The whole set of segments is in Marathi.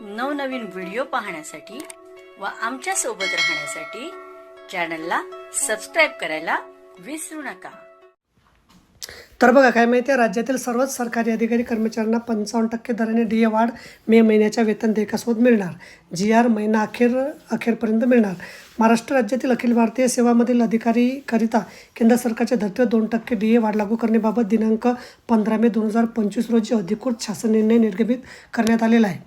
नवनवीन व्हिडिओ पाहण्यासाठी व आमच्यासोबत राहण्यासाठी चॅनलला सबस्क्राईब करायला विसरू नका. तर बघा काय माहिती आहे? राज्यातील सर्वच सरकारी अधिकारी कर्मचाऱ्यांना पंचावन्न टक्के दराने डी ए वाढ मे महिन्याच्या वेतन देयकासोबत मिळणार. जी आर महिना अखेर अखेरपर्यंत मिळणार. महाराष्ट्र राज्यातील अखिल भारतीय सेवामधील अधिकारीकरिता केंद्र सरकारच्या धर्तीवर दोन टक्के डी ए वाढ लागू करण्याबाबत दिनांक पंधरा मे दोन हजार पंचवीस रोजी अधिकृत शासन निर्णय निर्गमित करण्यात आलेला आहे.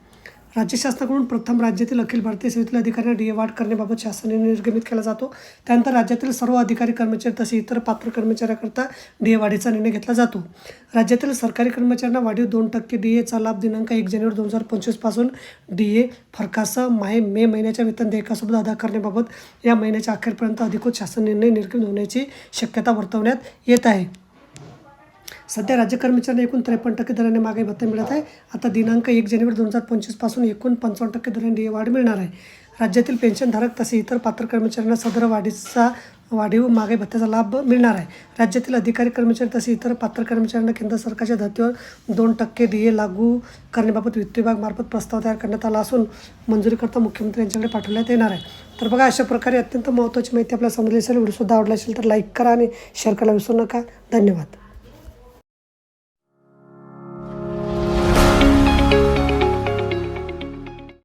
राज्य शासनाकडून प्रथम राज्यातील अखिल भारतीय सेवेतील अधिकाऱ्यांना डी वाढ करण्याबाबत शासनाने निर्गमित केला जातो. त्यानंतर राज्यातील सर्व अधिकारी कर्मचारी तसे इतर पात्र कर्मचाऱ्याकरता डी ए वाढीचा निर्णय घेतला जातो. राज्यातील सरकारी कर्मचाऱ्यांना वाढीव दोन टक्के डी एचा लाभ दिनांक एक जानेवारी दोन हजार पंचवीसपासून डी ए फरकासह माहे मे महिन्याच्या वेतन देयकासोबत अदा करण्याबाबत या महिन्याच्या अखेरपर्यंत अधिकृत शासन निर्णय निर्गमित होण्याची शक्यता वर्तवण्यात येत आहे. सध्या राज्य कर्मचाऱ्यांना एकूण त्रेपन्न टक्के दराने महागाई भत्ता मिळत आहे. आता दिनांक एक जानेवारी दोन हजार पंचवीसपासून एकूण पंचावन्न टक्के दराने वाढ मिळणार आहे. राज्यातील पेन्शनधारक तसे इतर पात्र कर्मचाऱ्यांना सदर वाढीचा वाढीव महागाई भत्त्याचा लाभ मिळणार आहे. राज्यातील अधिकारी कर्मचारी तसे इतर पात्र कर्मचाऱ्यांना केंद्र सरकारच्या धर्तीवर दोन टक्के डी ए लागू करण्याबाबत वित्त विभागामार्फत प्रस्ताव तयार करण्यात आला असून मंजुरीकरता मुख्यमंत्री यांच्याकडे पाठवण्यात येणार आहे. तर बघा अशा प्रकारे अत्यंत महत्त्वाची माहिती आपल्याला समजली असेल व्हिडिओसुद्धा आवडला असेल तर लाईक करा आणि शेअर करायला विसरू नका. धन्यवाद.